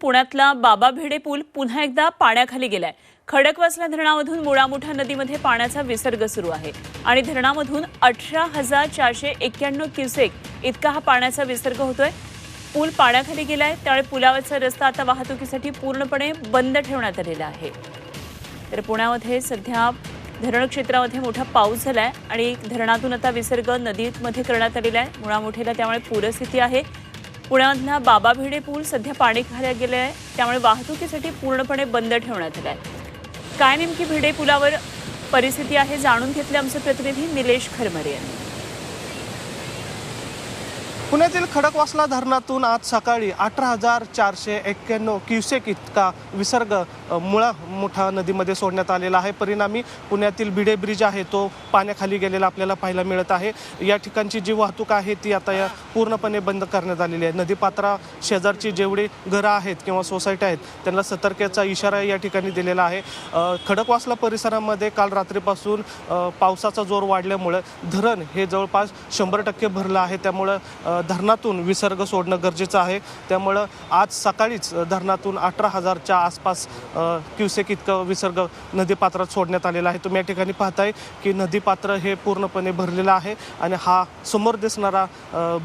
पुण्यातला बाबा भिडे पूल पुन्हा एकदा पाण्याखाली गेलाय. खडकवासला धरणामधून मुळामुठा नदीमध्ये पाण्याचा विसर्ग सुरू आहे. आणि धरणामधून अठरा हजार चारशे एक्क्याण्णव क्युसेक इतका हा पाण्याचा विसर्ग होतोय. पूल पाण्याखाली गेलाय त्यामुळे पुलावरचा रस्ता आता वाहतुकीसाठी पूर्णपणे बंद ठेवण्यात आलेला आहे. तर पुण्यामध्ये सध्या धरण क्षेत्रामध्ये मोठा पाऊस झालाय आणि धरणातून आता विसर्ग नदीमध्ये करण्यात आलेला आहे. मुळामुठेला त्यामुळे पूरस्थिती आहे. पुण्यामधला बाबा भिडे पूल सध्या पाणी खाल्या गेले आहे त्यामुळे वाहतुकीसाठी पूर्णपणे बंद ठेवण्यात आला आहे काय नेमकी भिडे पुलावर परिस्थिती आहे जाणून घेतले आमचे प्रतिनिधी निलेश खरमरे यांनी. पुण्यातील खडकवासला धरणातून आज सकाळी अठरा हजार चारशे एक्क्याण्णव क्युसेक इतका विसर्ग मुळा मोठा नदीमध्ये सोडण्यात आलेला आहे. परिणामी पुण्यातील भिडे ब्रिज आहे तो पाण्याखाली गेलेला आपल्याला पाहायला मिळत आहे. या ठिकाणची जी वाहतूक आहे ती आता या पूर्णपणे बंद करण्यात आलेली आहे. नदीपात्रा शेजारची जेवढी घरं आहेत किंवा सोसायटी आहेत त्यांना सतर्कतेचा इशारा या ठिकाणी दिलेला आहे. खडकवासला परिसरामध्ये काल रात्रीपासून पावसाचा जोर वाढल्यामुळं धरण हे जवळपास शंभर टक्के भरलं आहे. त्यामुळं धरणातून विसर्ग सोडणं गरजेचं आहे. त्यामुळं आज सकाळीच धरणातून अठरा हजारच्या आसपास क्युसेक इतकं विसर्ग नदीपात्रात सोडण्यात आलेला आहे. तुम्ही या ठिकाणी पाहताय की नदीपात्र हे पूर्णपणे भरलेलं आहे आणि हा समोर दिसणारा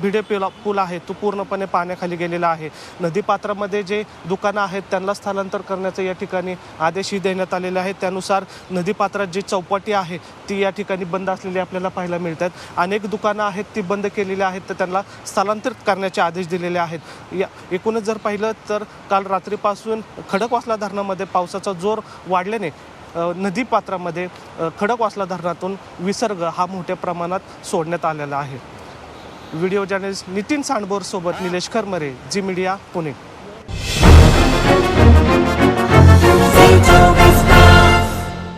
भिडे पिला पूल आहे तो पूर्णपणे पाण्याखाली गेलेला आहे. नदीपात्रामध्ये जे दुकानं आहेत त्यांना स्थलांतर करण्याचं या ठिकाणी आदेशही देण्यात आलेले आहेत. त्यानुसार नदीपात्रात जी चौपाटी आहे ती या ठिकाणी बंद असलेली आपल्याला पाहायला मिळतात. अनेक दुकानं आहेत ती बंद केलेली आहेत तर त्यांना स्थलांतरित करण्याचे आदेश दिलेले आहेत. या एकूणच जर पाहिलं तर काल रात्रीपासून खडकवासला धरणामध्ये पावसाचा जोर वाढल्याने नदी नदीपात्रामध्ये खडकवासला धरणातून विसर्ग हा मोठ्या प्रमाणात सोडण्यात आलेला आहे. व्हिडिओ जर्नलिस्ट नितीन सांडबोर सोबत निलेश करमरे जी मीडिया पुणे.